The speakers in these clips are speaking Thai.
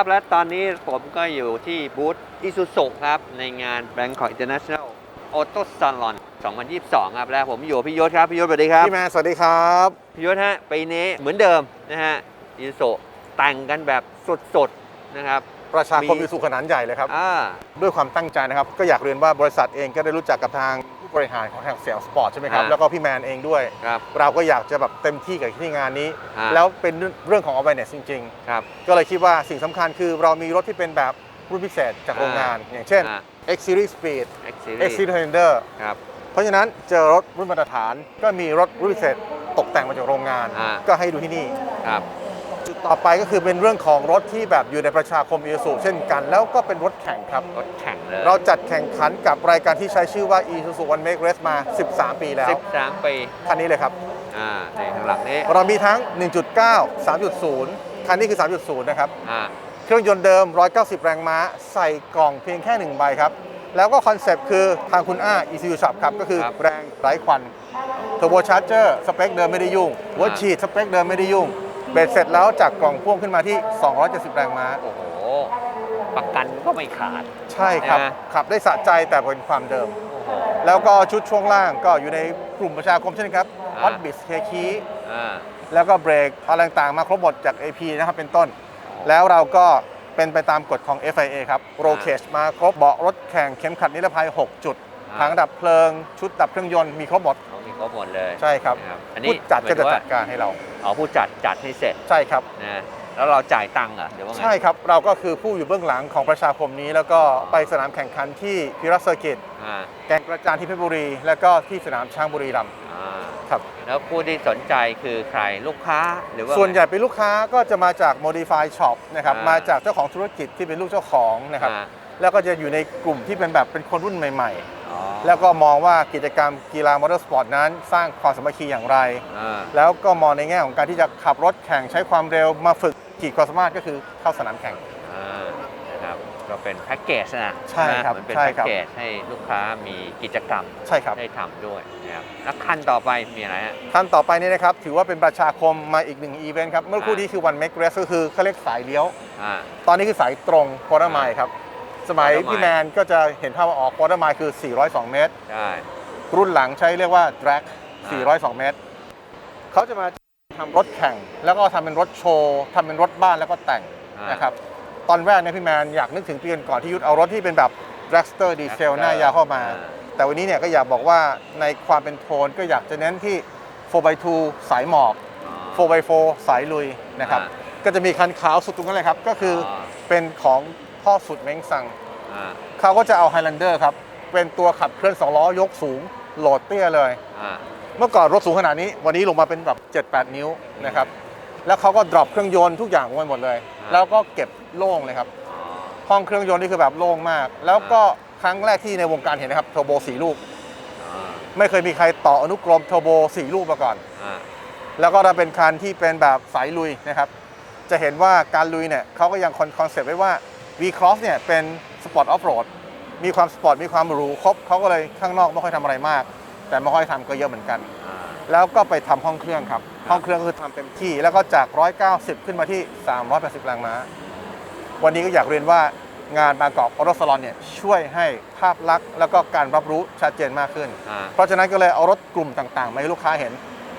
ครับ และตอนนี้ผมก็อยู่ที่บูธอิซูซุครับ ในงาน Bangkok International Auto Salon 2022 ครับ และผมอยู่กับพี่ยศครับ พี่ยศสวัสดีครับ พี่แมนสวัสดีครับ พี่ยศฮะปีนี้เหมือนเดิมนะฮะอิซูซุแต่งกันแบบสดๆนะครับประชาคมมีอิสุขนาดใหญ่เลยครับอ่าด้วยความตั้งใจนะครับ ก็อยากเรียนว่าบริษัทเองก็ได้รู้จักกับทางผู้ บริหารของทางเสียงสปอร์ตใช่ไหมครับอ่าแล้วก็พี่แมนเองด้วย ครับ เราก็อยากจะแบบเต็มที่กับที่งานนี้อ่าแล้วเป็นเรื่องของ awareness จริง ครับ ๆ ก็เลยคิดว่าสิ่งสำคัญคือเรามีรถที่เป็นแบบรุ่นพิเศษจากโรงงาน อย่างเช่น อ่า X Series Speed X X Series Series Defender ครับ เพราะฉะนั้นเจอรถรุ่นมาตรฐานก็มีรถรุ่นพิเศษตกแต่งมาจากโรงงาน อ่า ก็ให้ดูที่นี่ ครับจุด ต่อไปก็คือเป็นเรื่องของรถที่แบบอยู่ในประชาคมอีซูเช่นกัน แล้วก็เป็นรถแข่งครับ รถแข่งเลยเราจัดแข่งขันกับรายการที่ใช้ชื่อว่า Isuzu One Make Race มา 13 ปีแล้ว 13 ปีคันนี้เลยครับอ่าในข้างหลังนี้เรามีทั้ง 1.9 3.0 คันนี้คือ 3.0 นะครับอ่าเครื่องยนต์เดิม 190 แรงม้า ใส่กล่องเพียงแค่ 1 ใบครับ แล้วก็คอนเซปต์คือทางคุณอ้า ECU Shop ครับ ก็คือครับแรงไร้ควันเทอร์โบชาร์เจอร์สเปคเดิมไม่ได้ยุ่งหัวอ่าฉีดสเปคเดิมไม่ได้ยุ่ง เบ็ดเสร็จแล้วจากกล่องพ่วงขึ้นมาที่ 270 แรงม้า โอ้โห ประกันก็ไม่ขาด ใช่ครับ นะ ขับได้สะใจแต่เป็นความเดิม โอ้โห แล้วก็ชุดช่วงล่างก็อยู่ในกลุ่มประชาคมเช่นครับอ่าฮอตบิสเคคีอ่า แล้วก็เบรกอะไรต่างๆมาครบหมดจาก AP นะครับเป็นต้น แล้วเราก็เป็นไปตามกฎของ FIA ครับโรเคชมาครบเบาะรถแข่งเข็มขัดนิรภัย 6 จุดอ่า ถังดับเพลิงชุดดับเครื่องยนต์มีครบหมดเขามี ครบหมดเลยใช่ครับนะอันนี้ผู้จัดก็จะหมายถึงว่าจัดการให้เราเอาผู้จัดจัดให้เสร็จใช่ครับนะแล้วเราจ่ายตังค์เหรอเดี๋ยวว่าไงใช่ครับเราก็คือผู้อยู่เบื้องหลังของประชาคมนี้ แล้วก็ไปสนามแข่งขันที่พิรัสเซอร์กิตอ่าแก่งกระจานที่เพชรบุรี แล้วก็ที่สนามช้างบุรีรัมย์อ่าครับแล้วผู้ที่สนใจคือใครลูกค้าหรือว่า ส่วนใหญ่เป็นลูกค้าก็จะมาจาก Modify Shop นะครับอ่าม มาจากเจ้าของธุรกิจที่เป็นลูกเจ้าของนะครับ อ่า แล้วก็จะอยู่ในกลุ่มที่เป็นแบบเป็นคนรุ่นใหม่อ๋อๆ แล้วก็มองว่ากิจกรรมกีฬามอเตอร์สปอร์ตนั้น สร้างความสามัคคีอย่างไร อ่าแล้วก็มองในแง่ของการที่จะขับรถแข่งใช้ความเร็วมาฝึกขีดความสามารถก็คือเข้าสนามแข่ง อ่านะครับก็เป็นแพ็กเกจนะใช่ครับเหมือนเป็นใช่แพ็กครับ เกจให้ลูกค้ามีกิจกรรมใช่ครับ ได้ทำด้วยนะครับแล้วขั้นต่อไปมีอะไรฮะ ท่านต่อไปนี้นะครับ ถือว่าเป็นประชาคมมาอีกหนึ่งอีเวนต์ครับ เมื่อครู่นี้คือวันเมกเรสก็คือเขาเรียกสายเลี้ยว อ่า ตอนนี้คือสายตรงควอเตอร์ไมล์ครับ สมัย quarter mile พี่แมนก็จะเห็นภาพว่าออกควอเตอร์ไมล์คือ 402 เมตร ใช่ รุ่นหลังใช้เรียกว่า drag อ่า402 เมตร เขาจะมาทำรถแข่ง แล้วก็ทำเป็นรถโชว์ทำเป็นรถบ้านแล้วก็แต่งอ่านะครับ ตอนแรกเนี่ยพี่แมนอยากนึกถึงปีก่อนๆที่ยุทธเอารถที่เป็นแบบ dragster ดีเซล Dragster หน้ายาวเข้ามาอ่าแต่วันนี้เนี่ยก็อยากบอกว่าในความเป็นโทนก็อยากจะเน้นที่ 4x2 สายหมอบอ๋อ 4x4 สายลุยนะครับอ่ก็จะมีคันขาวสุดตรงนั้นเลยครับ ก็คือออเป็นของ พ่อสุดเม้งซังอ่าเขาก็จะเอา Highlander ครับ เป็นตัวขับเคลื่อน2ล้อยกสูงโหลดเตี้ยเลย อ่าเมื่อก่อนรถสูงขนาดนี้ วันนี้ลงมาเป็นแบบ 7-8 นิ้วนะครับ แล้วเขาก็ดรอปเครื่องยนต์ทุกอย่างลงไปหมดเลยอ่าแล้วก็เก็บโล่งเลยครับ อ๋อห้องเครื่องยนต์นี่คือแบบโล่งมาก แล้วก็ครั้งแรกที่ในวงการเห็นนะครับเทอร์โบสี่ลูก อ่าไม่เคยมีใครต่ออนุกรมเทอร์โบสี่ลูกมาก่อน อ่าแล้วก็ถ้าเป็นคันที่เป็นแบบสายลุยนะครับ จะเห็นว่าการลุยเนี่ยเขาก็ยังคอนเซปต์ไว้ว่า V-Cross เนี่ยเป็นสปอร์ตออฟโรดมีความสปอร์ตมีความหรูครบเขาก็เลยข้างนอกไม่ค่อยทำอะไรมาก แต่ไม่ค่อยทำก็เยอะเหมือนกันอ่าแล้วก็ไปทำห้องเครื่องครับ ห้องเครื่องก็คือทำเต็มที่ แล้วก็จาก 190 ขึ้นมาที่ 380 แรงม้า วันนี้ก็อยากเรียนว่างานบางกอกออโตสลอนเนี่ยช่วยให้ภาพลักษณ์แล้วก็การรับรู้ชัดเจนมากขึ้นอ่าเพราะฉะนั้นก็เลยเอารถกลุ่มต่างๆมาให้ลูกค้าเห็น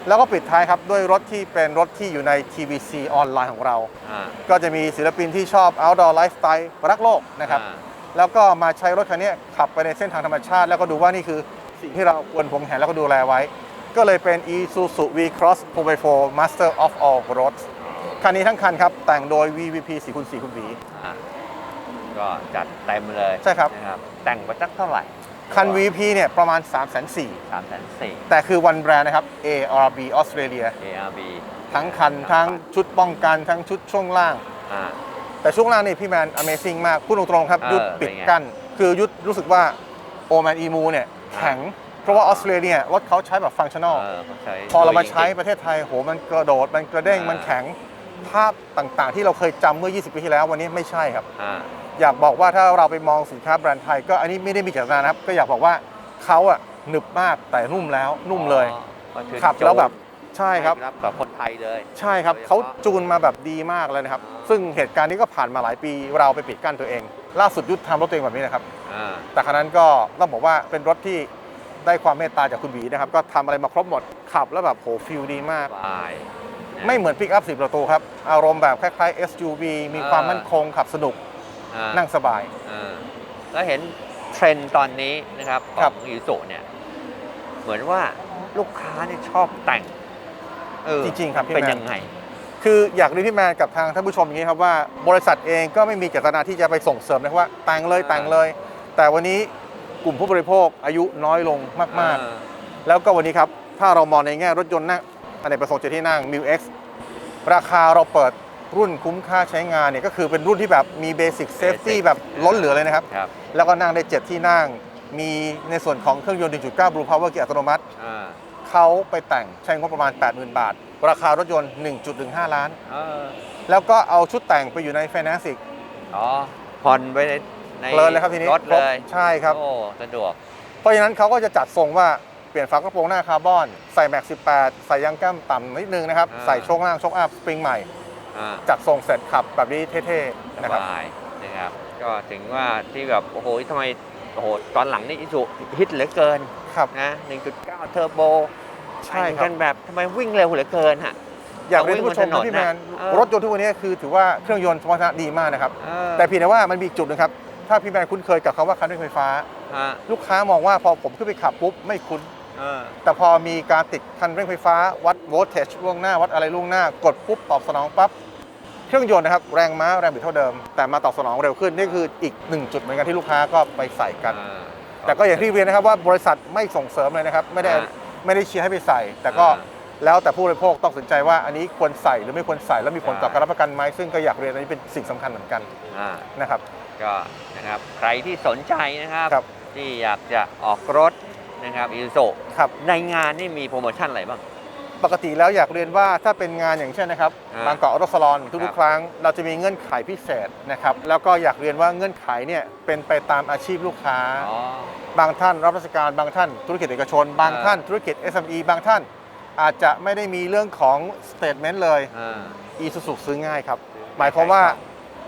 แล้วก็ปิดท้ายครับด้วยรถที่เป็นรถที่อยู่ใน TVC ออนไลน์ของเรา อ่า ก็จะมีศิลปินที่ชอบ outdoor lifestyle รักโลกนะครับ อ่า แล้วก็มาใช้รถคันนี้ขับไปในเส้นทางธรรมชาติ แล้วก็ดูว่านี่คือสิ่งที่เราควรพงแหนแล้วก็ดูแลไว้ ก็เลยเป็น Isuzu V-Cross 4x4 Master of All Roads คันนี้ทั้งคันครับแต่งโดย VVP 4คูณ4คุณหวีอ่าก็จัดเต็มเลยใช่ครับ นะครับ แต่งไปสักเท่าไหร่ คัน VP เนี่ยประมาณ 3 4 0 0 0 สามแสนสี่ แต่คือวันแบรนด์นะครับ ARB Australia ARB ทั้งคันทั้งชุดป้องกันทั้งชุดช่วงล่าง อ่า แต่ช่วงล่างนี่พี่แมน Amazing มาก พูดตรงๆครับ เออยุดปิดเป็นไงกั้น คือยุดรู้สึกว่าโอแมนอีมูเนี่ยแข็ง เพราะว่าออสเตรเลียรถเขาใช้แบบฟังชั่นอล เออเขาใช้พอเรามาใช้จริงๆประเทศไทยโหมันกระโดด มันกระเด้งอ่ามัมันแข็ง ภาพต่างๆ ที่เราเคยจำเมื่อ 20 ปีที่แล้ววันนี้ไม่ใช่ครับ อ่า อยากบอกว่าถ้าเราไปมองสินค้าแบรนด์ไทย ก็อันนี้ไม่ได้มีเจตนานะครับ ก็อยากบอกว่าเขาอะหนึบมากแต่นุ่มแล้วนุ่มเลยอ๋อก็คือขับแล้วแบบใช่ครับรับกับคนไทยเลย ใช่ครับโดยเฉพาะเขาจูนมาแบบดีมากเลยนะครับอ่าซึ่งเหตุการณ์นี้ก็ผ่านมาหลายปีเราไปปิดกั้นตัวเอง ล่าสุดยุทธทำรถตัวเองแบบนี้นะครับอ่าแต่ครั้นั้นก็ต้องบอกว่าเป็นรถที่ได้ความเมตตาจากคุณหวีนะครับ ก็ทำอะไรมาครบหมดขับแล้วแบบโหฟิลดีมากสบายะไม่เหมือนปิกอัพสิบประตูครับ อารมณ์แบบคล้ายๆ SUV มีความอ่ามั่มั่นคงขับสนุก อ่านั่งสบายอ่าแล้วเห็นเทรนด์ตอนนี้นะครับขครัอบงยูสุเนี่ย เหมือนว่าลูกค้าเนี่ยชอบแต่ง เออจริงๆครับพี่เป็นแมนยังไง คืออยากเรียนพี่แมนกับทางท่านผู้ชมอย่างนี้ครับว่าบริษัทเองก็ไม่มีเจตนาที่จะไปส่งเสริมนะครับว่าแต่งเลยอ่าแต่งเลย แต่วันนี้กลุ่มผู้บริโภคอายุน้อยลงมากเออๆแล้วก็วันนี้ครับ ถ้าเรามองในแง่รถยนต์นั่งอเนกประสงค์เจ็ดที่นั่ง m ิ X ราคาเราเปิด รุ่นคุ้มค่าใช้งานเนี่ยก็คือเป็นรุ่นที่แบบมีเบสิ c เซฟตี้ Basic แบบล้นเหลือเลยนะครับ ครับแล้วก็นั่งได้ 7 ที่นั่ง มีในส่วนของเครื่องยนต์ 1.9 Blue Power เกียร์อัตโนมัติ อ่าเขาไปแต่งใช้งบประมาณ 80,000 บาท ราคารถยนต์ 1.15 ล้าน เออแล้วก็เอาชุดแต่งไปอยู่ใน Finance อีกอ๋อผ่อนไปในในเพลินเลยครับทีนี้รถเลยคบใช่ครับ โอ้สะดวก เพราะฉะนั้นเขาก็จะจัดทรงว่าเปลี่ยนฝากระโปรงหน้าคาร์บอน ใส่แม็ก18 ใส่ยางแก้มต่ำนิดนึงนะครับ อ่า ใส่โชคล่างโชคอัพสปริงใหม่ อ่าจัดทรงเสร็จขับแบบนี้เท่สๆนะครับ บายนะครับ ก็ถึงว่าที่แบบโอ้โหทำไมโอ้โหตอนหลังนี่อิสุฮิตเหลือเกินครับ นะ 1.9 เทอร์โบใช่ครับกันแบบทำไมวิ่งเร็วเหลือเกินฮะ อยากเรียนท่านผู้ชมเอานะวิ่งบนถนนพี่แมนน่ะเออ รถยนต์ทุกวันนี้คือถือว่าเครื่องยนต์สมรรถนะดีมากนะครับ เออแต่เพียงแต่ว่ามันมีอีกจุดหนึงครับ ถ้าพี่แมนคุ้นเคยกับคำว่าคันเร่งไฟฟ้า ฮะลูกค้ามองว่าพอผมขึ้นไปขับปุ๊บไม่คุ้น เออ แต่พอมีการติดคันเร่งไฟฟ้าวัดโวลเทจล่วงหน้าวัดอะไรล่วงหน้ากดปุ๊บตอบสนองปั๊บ เครื่องยนต์นะครับแรงม้าแรงบิดเท่าเดิม แต่มาตอบสนองเร็วขึ้นนี่คืออีกหนึ่งจุดเหมือนกันที่ลูกค้าก็ไปใส่กันอ่าแต่ก็อย่างที่เรียนนะครับว่าบริษัทไม่ส่งเสริมเลยนะครับไม่ได้อ่าไม่ได้เชียร์ให้ไปใส่ แต่ก็อ่าแล้วแต่ผู้บริโภคต้องสนใจว่าอันนี้ควรใส่หรือไม่ควรใส่แล้วมีผลต่อใช่การรับประกันไหมซึ่งก็อยากเรียนอันนี้เป็นสิ่งสำคัญเหมือนกันอ่านะครับก็นะครับใครที่สนใจนะครับครับที่อยากจะออกรถนะครับอิสุครับในงานนี่มีโปรโมชั่นอะไรบ้าง ปกติแล้วอยากเรียนว่าถ้าเป็นงานอย่างเช่นนะครับอ่า บางกอกออโตสลอนครัทุกบๆครั้ง เราจะมีเงื่อนไขพิเศษนะครับแล้วก็อยากเรียนว่าเงื่อนไขเนี่ยเป็นไปตามอาชีพลูกค้า อ๋อ บางท่านรับราชการบางท่านธุรกิจเอกชน บางอ่า ท่านธุรกิจ SME บางท่าน อาจจะไม่ได้มีเรื่องของสเต t เมนต์เลย อ่า อีซูซูซื้อง่ายครับ หมายความว่า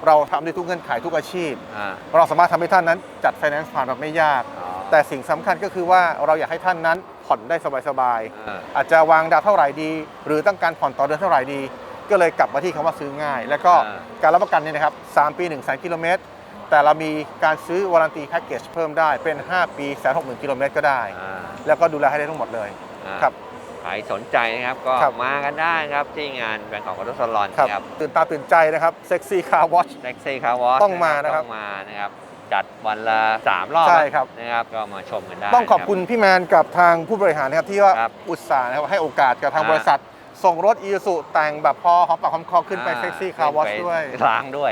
เราทำได้ทุกเงื่อนไขทุกอาชีพ อ่าเราสามารถทำให้ท่านนั้นจัดไฟแนนซ์ผ่านแบบไม่ยาก อ๋อแต่สิ่งสำคัญก็คือว่าเราอยากให้ท่านนั้น ผ่อนได้สบายๆ อ่า อาจจะวางดาวเท่าไหร่ดี หรือต้องการผ่อนต่อเดือนเท่าไหร่ดี ก็เลยกลับมาที่คำว่าซื้อง่าย แล้วก็อ่า การรับประกันเนี่ยนะครับ3ปี1 0 0 0 0กิโลเมตร แต่เรามีการซื้อวารันตีแพ็กเกจเพิ่มได้เป็น 5 ปีแสนหกหมื่นกิโลเมตรก็ได้ อ่าแล้วก็ดูแลให้ได้ทั้งหมดเลย อ่าครับใครสนใจนะครับก็ครับ มากันได้ครับที่งานแบงกอกออโตสลอนครับครับตื่นตาตื่นใจนะครับเซ็กซี่คาร์วอช แท็กซี่คาร์วอต้องมานะครับ ต้องมานะครับ จัดวันละ 3 รอบใช่ครับ นะครับก็มาชมกันได้ ต้องขอบคุณพี่แมนกับทางผู้บริหารนะครับที่ว่าครับอุตส่าห์นะครับให้โอกาสกับทางอ่า บริษัท ส่งรถอีซูแต่งแบบพอหอมปากหอมคอขึ้นไปอ่าเซ็กซี่คาร์วอชขึ้นไปด้วยล้างด้วย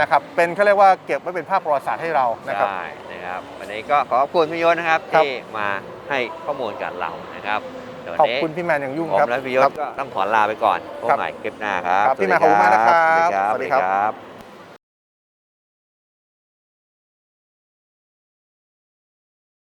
นะครับเป็นเขาเรียกว่าเก็บไว้เป็นภาพประวัติศาสตร์ให้เรานะครับ ใช่นะครับ วันนี้ก็ขอบคุณพี่ยศนะครับ ครับ ที่มาให้ข้อมูลกับเรานะครับเดี๋ยวขอบนี้คุณพี่แมนอย่างยุ่งผมครับและพี่ยศครับ ก็ต้องขอลาไปก่อนพบครับใหม่คลิปหน้าครับครับพี่แมนขอบคุณมากนะครับสวัสดีครับ สวัสดีครับสวัสดีครับ